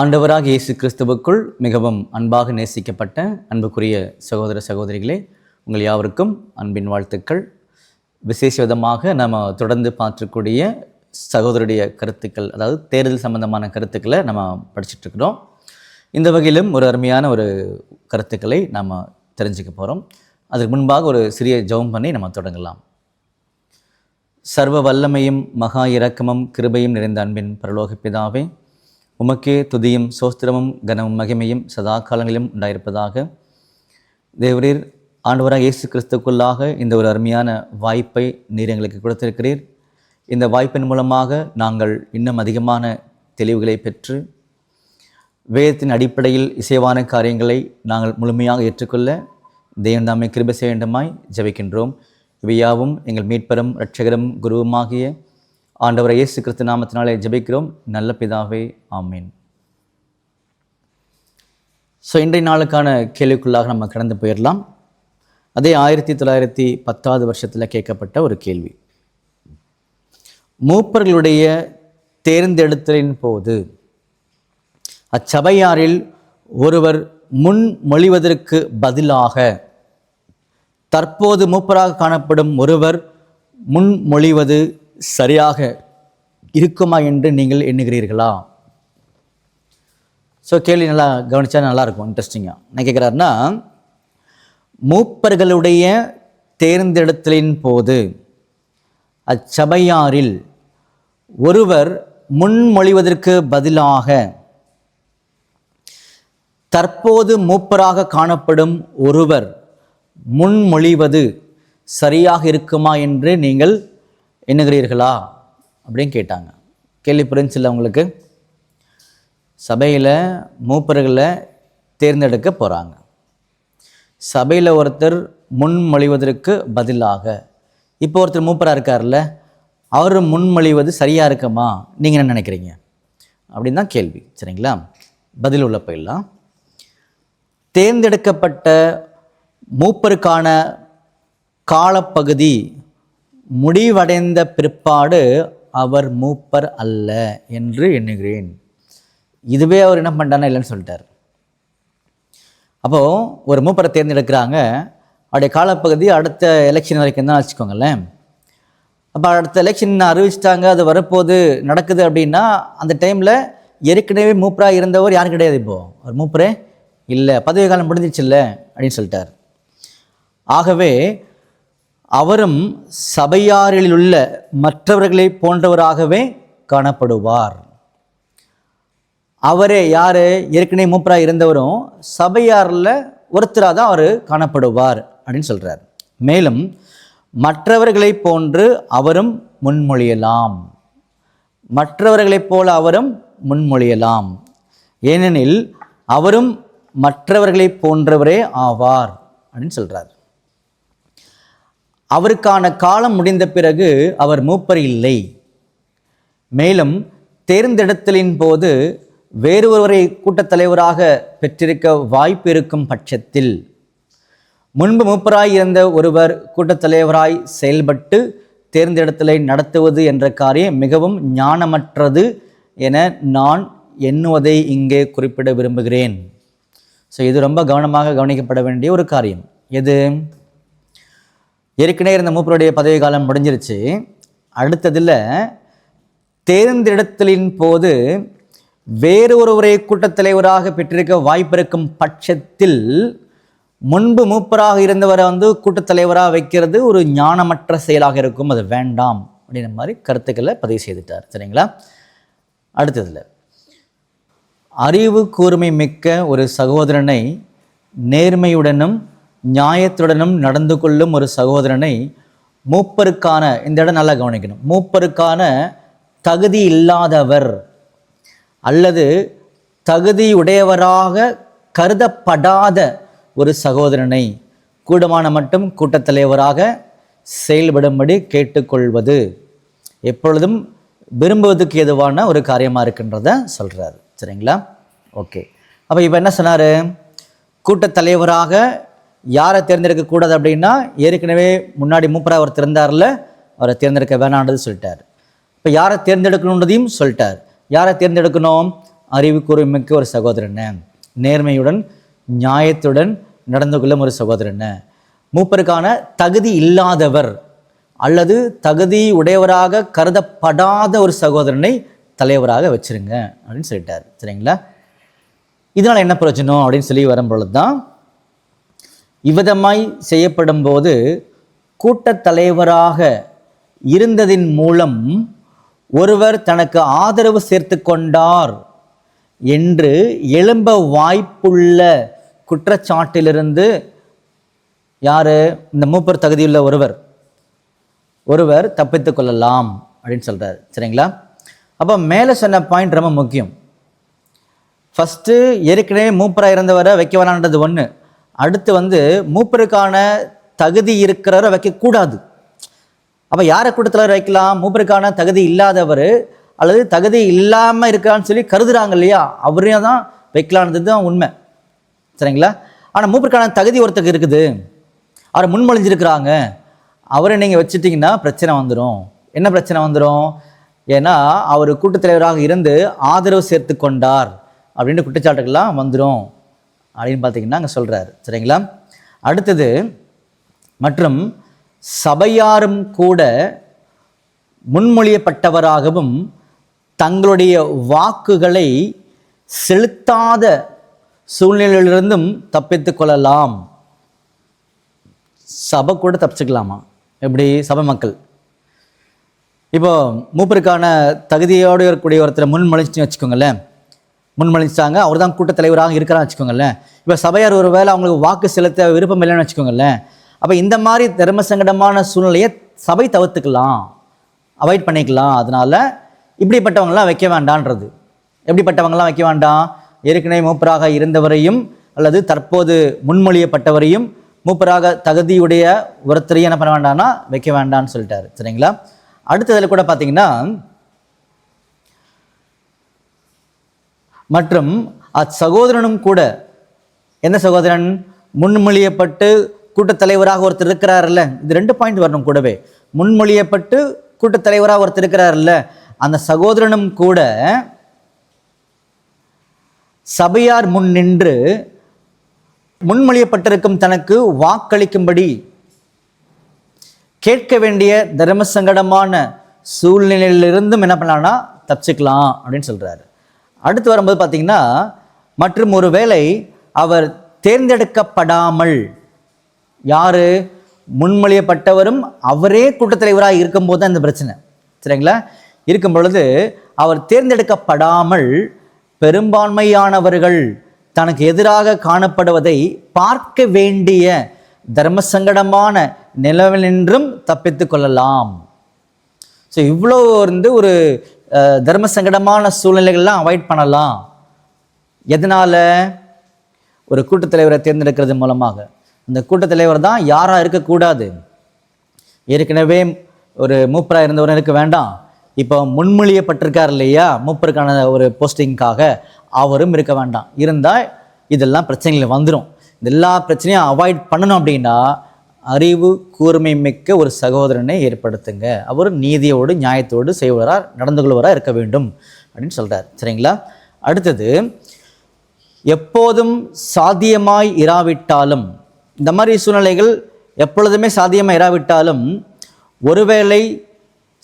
ஆண்டவராக இயேசு கிறிஸ்துவுக்குள் மிகவும் அன்பாக நேசிக்கப்பட்ட அன்புக்குரிய சகோதர சகோதரிகளே உங்கள் யாவருக்கும் அன்பின் வாழ்த்துக்கள். விசேஷ விதமாக நம்ம தொடர்ந்து பார்த்துக்கூடிய சகோதரருடைய கருத்துக்கள் அதாவது தேர்தல் சம்பந்தமான கருத்துக்களை நம்ம படிச்சுட்ருக்கிறோம். இந்த வகையிலும் ஒரு அருமையான ஒரு கருத்துக்களை நாம் தெரிஞ்சுக்க போகிறோம் அதுக்கு முன்பாக ஒரு சிறிய ஜெபம் பண்ணி நம்ம தொடங்கலாம். சர்வ வல்லமையும் மகா இரக்கமும் கிருபையும் நிறைந்த அன்பின் பரலோக பிதாவே உமக்கே துதியும் சோஸ்திரமும் கனமும் மகிமையும் சதா காலங்களிலும் உண்டாயிருப்பதாக. தேவரீர் ஆண்டவராக இயேசு கிறிஸ்துக்குள்ளாக இந்த ஒரு அருமையான வாய்ப்பை நீர் எங்களுக்கு கொடுத்திருக்கிறீர். இந்த வாய்ப்பின் மூலமாக நாங்கள் இன்னும் அதிகமான தெளிவுகளை பெற்று வேதத்தின் அடிப்படையில் இசைவான காரியங்களை நாங்கள் முழுமையாக ஏற்றுக்கொள்ள தேவன் கிருப செய்ய வேண்டுமாய் ஜெபிக்கின்றோம். இவையாவும் எங்கள் மீட்பெரும் இரட்சகரும் குருவுமாகிய ஆண்டவரை இயேசு கிறிஸ்து நாமத்தினாலே ஜெபிக்கிறோம். நல்ல பிதாவே ஆமீன். ஸோ இன்றைய நாளுக்கான கேள்விக்குள்ளாக நம்ம கடந்து போயிடலாம். அதே ஆயிரத்தி தொள்ளாயிரத்தி பத்தாவது வருஷத்தில் கேட்கப்பட்ட ஒரு கேள்வி. மூப்பர்களுடைய தேர்ந்தெடுத்தலின் போது அச்சபையாரில் ஒருவர் முன்மொழிவதற்கு பதிலாக தற்போது மூப்பராக காணப்படும் ஒருவர் முன்மொழிவது சரியாக இருக்குமா என்று நீங்கள் எண்ணுகிறீர்களா? ஸோ கேள்வி நல்லா கவனித்தா நல்லாயிருக்கும் இன்ட்ரெஸ்டிங்காக என்ன கேட்குறாருன்னா மூப்பர்களுடைய தேர்ந்தெடுத்தலின் போது அச்சபையாரில் ஒருவர் முன்மொழிவதற்கு பதிலாக தற்போது மூப்பராக காணப்படும் ஒருவர் முன்மொழிவது சரியாக இருக்குமா என்று நீங்கள் எண்ணுகிறீர்களா அப்படின்னு கேட்டாங்க. கேள்வி புரிஞ்சு இல்லை உங்களுக்கு சபையில் மூப்பர்களை தேர்ந்தெடுக்க போகிறாங்க சபையில் ஒருத்தர் முன்மொழிவதற்கு பதிலாக இப்போ ஒருத்தர் மூப்பராக இருக்கார்ல அவர் முன்மொழிவது சரியாக இருக்குமா? நீங்கள் என்ன நினைக்கிறீங்க? அப்படின்னு தான் கேள்வி சரிங்களா? பதில் உள்ள போயிடலாம். தேர்ந்தெடுக்கப்பட்ட மூப்பருக்கான காலப்பகுதி முடிவடைந்த பிற்பாடு அவர் மூப்பர் அல்ல என்று எண்ணுகிறேன். இதுவே அவர் என்ன பண்ணிட்டானா இல்லைன்னு சொல்லிட்டார். அப்போது ஒரு மூப்பரை தேர்ந்தெடுக்கிறாங்க. அவருடைய காலப்பகுதி அடுத்த எலெக்ஷன் வரைக்கும் தான் வச்சுக்கோங்களேன். அப்போ அடுத்த எலெக்ஷன் அறிவிச்சிட்டாங்க அது வரப்போது நடக்குது அப்படின்னா அந்த டைமில் ஏற்கனவே மூப்பராக இருந்தவர் யாரும் கிடையாது இப்போது அவர் மூப்பரே? இல்லை. பதவி காலம் முடிஞ்சிச்சுல்ல அப்படின்னு சொல்லிட்டார். ஆகவே அவரும் சபையாரிலுள்ள மற்றவர்களை போன்றவராகவே காணப்படுவார். அவரே யார்? ஏற்கனவே மூப்பராக இருந்தவரும் சபையாரில் ஒருத்தராக தான் அவர் காணப்படுவார் அப்படின்னு சொல்கிறார் மேலும் மற்றவர்களைப் போன்று அவரும் முன்மொழியலாம். மற்றவர்களைப் போல அவரும் முன்மொழியலாம். ஏனெனில் அவரும் மற்றவர்களைப் போன்றவரே ஆவார் அப்படின்னு சொல்கிறார் அவருக்கான காலம் முடிந்த பிறகு அவர் மூப்பர் இல்லை. மேலும் தேர்ந்தெடுத்தலின் போது வேறு ஒருவரை கூட்டத் தலைவராக பெற்றிருக்க வாய்ப்பு இருக்கும் பட்சத்தில் முன்பு மூப்பராய் இருந்த ஒருவர் கூட்டத் தலைவராய் செயல்பட்டு தேர்ந்தெடுத்தலை நடத்துவது என்ற காரியம் மிகவும் ஞானமற்றது என நான் எண்ணுவதை இங்கே குறிப்பிட விரும்புகிறேன். ஸோ இது ரொம்ப கவனமாக கவனிக்கப்பட வேண்டிய ஒரு காரியம். எது? ஏற்கனவே இருந்த மூப்பருடைய பதவி காலம் முடிஞ்சிருச்சு. அடுத்ததில் தேர்ந்தெடுத்தலின் போது வேறு ஒருவரை கூட்டத் தலைவராக பெற்றிருக்க வாய்ப்பிருக்கும் பட்சத்தில் முன்பு மூப்பராக இருந்தவரை வந்து கூட்டத் தலைவராக வைக்கிறது ஒரு ஞானமற்ற செயலாக இருக்கும். அது வேண்டாம் அப்படின்ற மாதிரி கருத்துக்களை பதிவு செய்துட்டார். சரிங்களா? அடுத்ததில் அறிவு கூர்மை மிக்க ஒரு சகோதரனை நேர்மையுடனும் நியாயத்துடனும் நடந்து கொள்ளும் ஒரு சகோதரனை மூப்பருக்கான இந்த இடம் நல்லா கவனிக்கணும். மூப்பருக்கான தகுதி இல்லாதவர் அல்லது தகுதியுடையவராக கருதப்படாத ஒரு சகோதரனை கூடமான மட்டும் கூட்டத்தலைவராக செயல்படும்படி கேட்டுக்கொள்வது எப்பொழுதும் விரும்புவதுக்கு எதுவான ஒரு காரியமாக இருக்கின்றத சொல்கிறார் சரிங்களா? ஓகே. அப்போ இப்போ என்ன சொன்னார்? கூட்டத்தலைவராக யாரை தேர்ந்தெடுக்கக்கூடாது அப்படின்னா ஏற்கனவே முன்னாடி மூப்பராக ஒருத்தர் இருந்தார்ல அவரை தேர்ந்தெடுக்க வேணான்றது சொல்லிட்டார். இப்போ யாரை தேர்ந்தெடுக்கணுன்றதையும் சொல்லிட்டார். யாரை தேர்ந்தெடுக்கணும்? அறிவு கூர்மைமிக்க ஒரு சகோதரனை. நேர்மையுடன் நியாயத்துடன் நடந்து கொள்ளும் ஒரு சகோதரனை. மூப்பருக்கான தகுதி இல்லாதவர் அல்லது தகுதி உடையவராக கருதப்படாத ஒரு சகோதரனை தலைவராக வச்சிருங்க அப்படின்னு சொல்லிட்டார். சரிங்களா? இதனால் என்ன பிரச்சனை அப்படின்னு சொல்லி வரும்பொழுது தான் இவ்விதமாய் செய்யப்படும் போது கூட்டத் தலைவராக இருந்ததின் மூலம் ஒருவர் தனக்கு ஆதரவு சேர்த்து கொண்டார் என்று எழும்ப வாய்ப்புள்ள குற்றச்சாட்டிலிருந்து யார்? இந்த மூப்பர் தகுதியுள்ள ஒருவர். ஒருவர் தப்பித்து கொள்ளலாம் அப்படின்னு சொல்கிறார் சரிங்களா? அப்போ மேலே சொன்ன பாயிண்ட் ரொம்ப முக்கியம். ஃபஸ்ட்டு ஏற்கனவே மூப்பராக இருந்தவரை வைக்க வேணான்றது ஒன்று அடுத்து வந்து மூப்பருக்கான தகுதி இருக்கிறவரை வைக்கக்கூடாது. அப்போ யாரை கூட்டத்தில் வைக்கலாம்? மூப்பருக்கான தகுதி இல்லாதவர் அல்லது தகுதி இல்லாமல் இருக்கான்னு சொல்லி கருதுறாங்க இல்லையா? அவரையும் தான் வைக்கலான்றது தான் உண்மை. சரிங்களா? ஆனால் மூப்பருக்கான தகுதி ஒருத்தருக்கு இருக்குது. அவரை முன்மொழிஞ்சிருக்கிறாங்க. அவரை நீங்கள் வச்சுட்டிங்கன்னா பிரச்சனை வந்துடும் என்ன பிரச்சனை வந்துடும் ஏன்னா அவர் கூட்டத்தலைவராக இருந்து ஆதரவு சேர்த்து கொண்டார். அப்படின்ற குற்றச்சாட்டுகள்லாம் வந்துடும் அப்படின்னு பார்த்தீங்கன்னா அங்கே சொல்கிறாரு சரிங்களா? அடுத்தது மற்றும் சபையாரும் கூட முன்மொழியப்பட்டவராகவும் தங்களுடைய வாக்குகளை செலுத்தாத சூழ்நிலையிலிருந்தும் தப்பித்து கொள்ளலாம். சபை கூட தப்பிச்சுக்கலாமா? எப்படி? சபை மக்கள். இப்போ மூப்பருக்கான தகுதியோடு இருக்கக்கூடிய ஒருத்தரை முன்மொழிச்சுன்னு வச்சுக்கோங்களேன். முன்மொழிச்சாங்க அவர் தான் கூட்டத்தலைவராக இருக்கிறான்னு வச்சுக்கோங்களேன். இப்போ சபையார் ஒரு வேளை அவங்களுக்கு வாக்கு செலுத்த விருப்பம் இல்லைன்னு வச்சுக்கோங்களேன். அப்போ இந்த மாதிரி தர்ம சங்கடமான சூழ்நிலையை சபை தவிர்த்துக்கலாம். அவாய்ட் பண்ணிக்கலாம். அதனால் இப்படிப்பட்டவங்களாம் வைக்க வேண்டான்றது. எப்படிப்பட்டவங்களாம் வைக்க வேண்டாம்? ஏற்கனவே மூப்பராக இருந்தவரையும் அல்லது தற்போது முன்மொழியப்பட்டவரையும் மூப்பராக தகுதியுடைய ஒருத்தரையும் என்ன பண்ண வேண்டாம்னா வைக்க வேண்டாம்னு சொல்லிட்டாரு. சரிங்களா? அடுத்ததில் கூட பார்த்தீங்கன்னா மற்றும் அச்சகோதரனும் கூட எந்த சகோதரன்? முன்மொழியப்பட்டு கூட்டத்தலைவராக ஒருத்தர் இருக்கிறாருல்ல இது ரெண்டு பாயிண்ட் வரணும் கூடவே. முன்மொழியப்பட்டு கூட்டத்தலைவராக ஒருத்தர் இருக்கிறாருல்ல அந்த சகோதரனும் கூட சபையார் முன் நின்று முன்மொழியப்பட்டிருக்கும் தனக்கு வாக்களிக்கும்படி கேட்க வேண்டிய தர்ம சங்கடமான சூழ்நிலையிலிருந்தும் என்ன பண்ணலாம்னா தப்பிச்சுக்கலாம் அப்படின்னு சொல்கிறாரு அடுத்து வரும்போது பார்த்தீங்கன்னா மற்றும் ஒரு வேளை அவர் தேர்ந்தெடுக்கப்படாமல் யாரு? முன்மொழியப்பட்டவரும் அவரே கூட்டத்தலைவராக இருக்கும்போது தான் இந்த பிரச்சனை. சரிங்களா? இருக்கும் பொழுது அவர் தேர்ந்தெடுக்கப்படாமல் பெரும்பான்மையானவர்கள் தனக்கு எதிராக காணப்படுவதை பார்க்க வேண்டிய தர்ம சங்கடமான நிலவினின்றும் தப்பித்து கொள்ளலாம். ஸோ இவ்வளோ வந்து ஒரு தர்ம சங்கடமான சூழ்நிலைகள்லாம் அவாய்ட் பண்ணலாம். எதனால்? ஒரு கூட்டத் தலைவரை தேர்ந்தெடுக்கிறது மூலமாக. இந்த கூட்டத் தலைவர் தான் யாராக இருக்கக்கூடாது. ஏற்கனவே ஒரு மூப்பராக இருந்தவரும் இருக்க வேண்டாம். இப்போ முன்மொழியப்பட்டிருக்கார் இல்லையா? மூப்பருக்கான ஒரு போஸ்டிங்காக அவரும் இருக்க வேண்டாம். இருந்தால் இதெல்லாம் பிரச்சனைகள் வந்துடும் எல்லா பிரச்சனையும் அவாய்ட் பண்ணணும் அப்படின்னா அறிவு கூர்மை மிக்க ஒரு சகோதரனை ஏற்படுத்துங்க. அவர் நீதியோடு நியாயத்தோடு செய்வராக நடந்து கொள்வராக இருக்க வேண்டும் அப்படின்னு சொல்கிறார் சரிங்களா? அடுத்தது எப்போதும் சாத்தியமாய் இராவிட்டாலும் இந்த மாதிரி சூழ்நிலைகள் எப்பொழுதுமே சாத்தியமாக இராவிட்டாலும் ஒருவேளை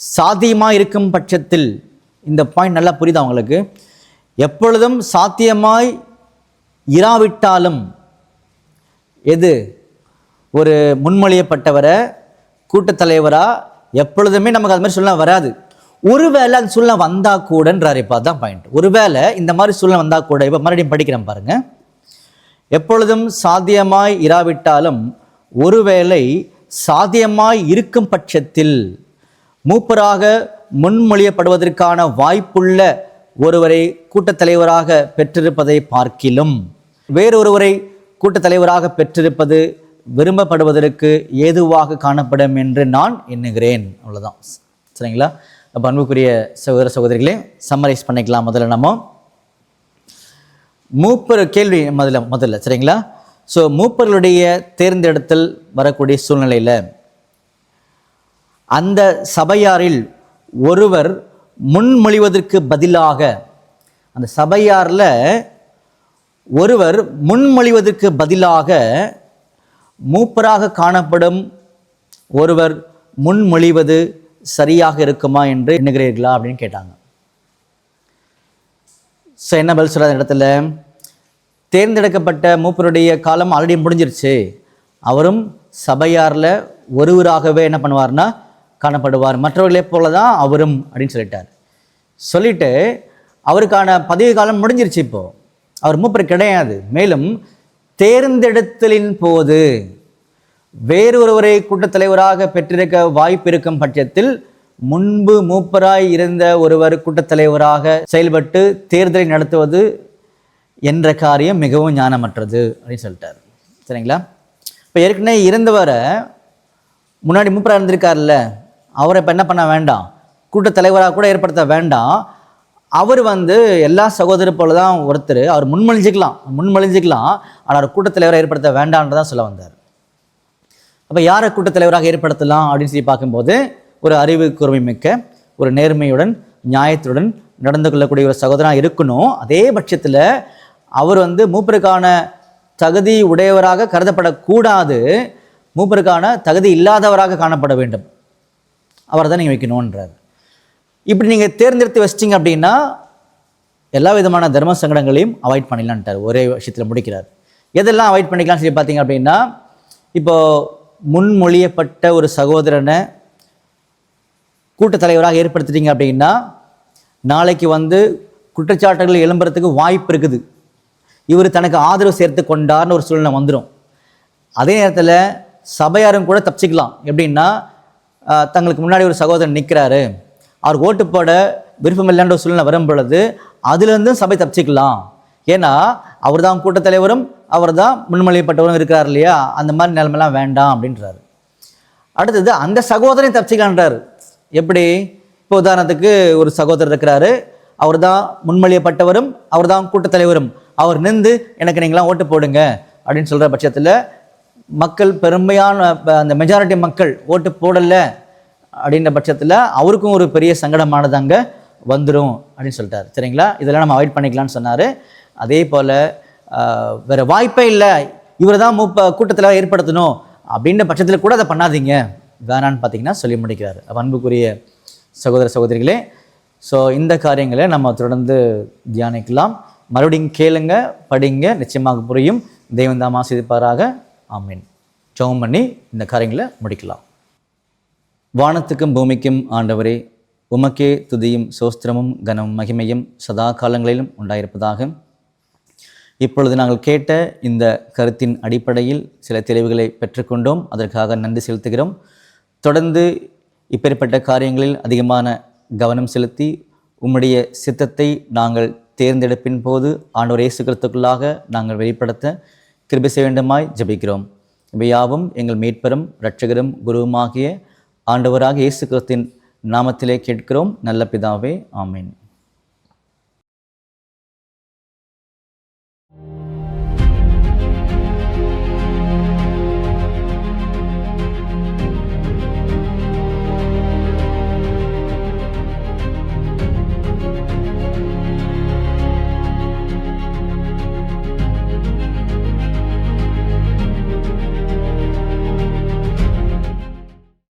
சாத்தியமாக இருக்கும் பட்சத்தில் இந்த பாயிண்ட் நல்லா புரியுது அவங்களுக்கு எப்பொழுதும் சாத்தியமாய் இராவிட்டாலும் எது? ஒரு முன்மொழியப்பட்டவரை கூட்டத்தலைவராக எப்பொழுதுமே நமக்கு அது மாதிரி சூழ்நிலை வராது. ஒருவேளை அந்த சூழ்நிலை வந்தா கூடன்றாரு. இப்போ அதான் பாயிண்ட் ஒருவேளை இந்த மாதிரி சூழ்நிலை வந்தா கூட இப்போ மறுபடியும் படிக்கிறேன் பாருங்க. எப்பொழுதும் சாத்தியமாய் இராவிட்டாலும் ஒருவேளை சாத்தியமாய் இருக்கும் பட்சத்தில் மூப்பராக முன்மொழியப்படுவதற்கான வாய்ப்புள்ள ஒருவரை கூட்டத்தலைவராக பெற்றிருப்பதை பார்க்கிலும் வேறொருவரை கூட்டத்தலைவராக பெற்றிருப்பது விரும்பப்படுவதற்கு ஏதுவாக காணப்படும் என்று நான் எண்ணுகிறேன். அவ்வளோதான் சரிங்களா? அப்போ அன்புக்குரிய சகோதர சகோதரிகளே சம்மரைஸ் பண்ணிக்கலாம் முதல்ல நம்ம. மூப்பர் கேள்வி முதல்ல முதல்ல சரிங்களா? ஸோ மூப்பர்களுடைய தேர்ந்தெடுத்தல் வரக்கூடிய சூழ்நிலையில் அந்த சபையாரில் ஒருவர் முன்மொழிவதற்கு பதிலாக அந்த சபையாரில் ஒருவர் முன்மொழிவதற்கு பதிலாக மூப்பராக காணப்படும் ஒருவர் முன்மொழிவது சரியாக இருக்குமா என்று எண்ணுகிறீர்களா அப்படின்னு கேட்டாங்க. ஸோ என்ன பதில் சொல்கிற இடத்துல? தேர்ந்தெடுக்கப்பட்ட மூப்பருடைய காலம் ஆல்ரெடி முடிஞ்சிருச்சு. அவரும் சபையாரில் ஒருவராகவே என்ன பண்ணுவார்னா காணப்படுவார். மற்றவர்களே போல தான் அவரும் அப்படின்னு சொல்லிட்டார். சொல்லிட்டு அவருக்கான பதவி காலம் முடிஞ்சிருச்சு இப்போது அவர் மூப்பர் கிடையாது. மேலும் தேர்ந்தெடுத்தலின் போது வேறொருவரை கூட்டத்தலைவராக பெற்றிருக்க வாய்ப்பு இருக்கும் பட்சத்தில் முன்பு மூப்பராய் இருந்த ஒருவர் கூட்டத்தலைவராக செயல்பட்டு தேர்தலை நடத்துவது என்ற காரியம் மிகவும் ஞானமற்றது அப்படின்னு சொல்லிட்டார். சரிங்களா? இப்போ ஏற்கனவே இருந்தவரை முன்னாடி மூப்பராக இருந்திருக்கார்ல அவரை இப்போ என்ன பண்ண வேண்டாம்? கூட்டத்தலைவராக கூட ஏற்படுத்த வேண்டாம். அவர் வந்து எல்லா சகோதரர் போல தான் ஒருத்தர். அவர் முன்மொழிஞ்சிக்கலாம். முன்மொழிஞ்சிக்கலாம். ஆனால் அவர் கூட்டத்தலைவரை ஏற்படுத்த வேண்டான்றதான் சொல்ல வந்தார். அப்போ யாரை கூட்டத்தலைவராக ஏற்படுத்தலாம் அப்படின்னு சொல்லி பார்க்கும்போது ஒரு அறிவு கூர்மை மிக்க ஒரு நேர்மையுடன் நியாயத்துடன் நடந்து கொள்ளக்கூடிய ஒரு சகோதரனாக இருக்கணும். அதே பட்சத்தில் அவர் வந்து மூப்பருக்கான தகுதி உடையவராக கருதப்படக்கூடாது. மூப்பருக்கான தகுதி இல்லாதவராக காணப்பட வேண்டும். அவரை தான் நீங்கள் வைக்கணுன்றார் இப்படி நீங்கள் தேர்ந்தெடுத்து வச்சிட்டிங்க அப்படின்னா எல்லா விதமான தர்ம சங்கடங்களையும் அவாய்ட் பண்ணிடலான்ட்டார். ஒரே விஷயத்தில் முடிக்கிறார். எதெல்லாம் அவாய்ட் பண்ணிக்கலாம்னு சொல்லி பார்த்தீங்க அப்படின்னா இப்போது முன்மொழியப்பட்ட ஒரு சகோதரனை கூட்டத் தலைவராக ஏற்படுத்திட்டீங்க அப்படின்னா நாளைக்கு வந்து குற்றச்சாட்டுகள் எழும்புறதுக்கு வாய்ப்பு இருக்குது. இவர் தனக்கு ஆதரவு சேர்த்து கொண்டார்னு ஒரு சூழ்நிலை வந்துடும் அதே நேரத்தில் சபையாரும் கூட தப்பிச்சிக்கலாம். எப்படின்னா தங்களுக்கு முன்னாடி ஒரு சகோதரன் நிற்கிறாரு அவர் ஓட்டு போட விருப்பம் இல்லைன்ற சூழ்நிலை வரும் பொழுது அதுலேருந்தும் சபை தப்பிச்சிக்கலாம். ஏன்னா அவர் தான் கூட்டத்தலைவரும் அவர் தான் முன்மொழியப்பட்டவரும் இருக்கிறார் இல்லையா? அந்த மாதிரி நிலைமைலாம் வேண்டாம் அப்படின்றாரு. அடுத்தது அந்த சகோதரன் தப்பிச்சிக்கலான்றார் எப்படி? இப்போ உதாரணத்துக்கு ஒரு சகோதரர் இருக்கிறாரு. அவர் தான் முன்மொழியப்பட்டவரும் அவர் தான் கூட்டத்தலைவரும் அவர் நின்று எனக்கு நீங்களாம் ஓட்டு போடுங்க அப்படின்னு சொல்கிற பட்சத்தில் மக்கள் பெருமையான அந்த மெஜாரிட்டி மக்கள் ஓட்டு போடலை. அப்படின்ற பட்சத்தில் அவருக்கும் ஒரு பெரிய சங்கடமானது அங்கே வந்துடும் அப்படின்னு சொல்லிட்டாரு. சரிங்களா? இதெல்லாம் நம்ம அவாய்ட் பண்ணிக்கலாம்னு சொன்னார். அதே போல் வேறு வாய்ப்பே இல்லை. இவர் தான் மூப்ப கூட்டத்தில் ஏற்படுத்தணும். அப்படின்ற பட்சத்தில் கூட அதை பண்ணாதீங்க. வேணான்னு பார்த்தீங்கன்னா சொல்லி முடிக்கிறார். அன்புக்குரிய சகோதர சகோதரிகளே ஸோ இந்த காரியங்களை நம்ம தொடர்ந்து தியானிக்கலாம். மறுபடியும் கேளுங்க படிங்க. நிச்சயமாக புரியும். தெய்வந்தாம் ஆசிரிப்பாராக ஆமீன். ஜெபம் பண்ணி இந்த காரியங்களை முடிக்கலாம். வானத்துக்கும் பூமிக்கும் ஆண்டவரே உமக்கே துதியும் சோஸ்திரமும் கனமும் மகிமையும் சதா காலங்களிலும் உண்டாயிருப்பதாக. இப்பொழுது நாங்கள் கேட்ட இந்த கருத்தின் அடிப்படையில் சில தெளிவுகளை பெற்றுக்கொண்டோம். அதற்காக நன்றி செலுத்துகிறோம். தொடர்ந்து இப்பேற்பட்ட காரியங்களில் அதிகமான கவனம் செலுத்தி உம்முடைய சித்தத்தை நாங்கள் தேர்ந்தெடுப்பின் போது ஆண்டோர் இயேசு கிறிஸ்துக்குள்ளாக நாங்கள் வெளிப்படுத்த கிருபி செய்ய வேண்டுமாய் ஜபிக்கிறோம். இவையாவும் எங்கள் மீட்பெரும் இரட்சகரும் குருவுமாகிய ஆண்டவராக இயேசு கிறிஸ்தின் நாமத்திலே கேட்கிறோம். நல்ல பிதாவே ஆமீன்.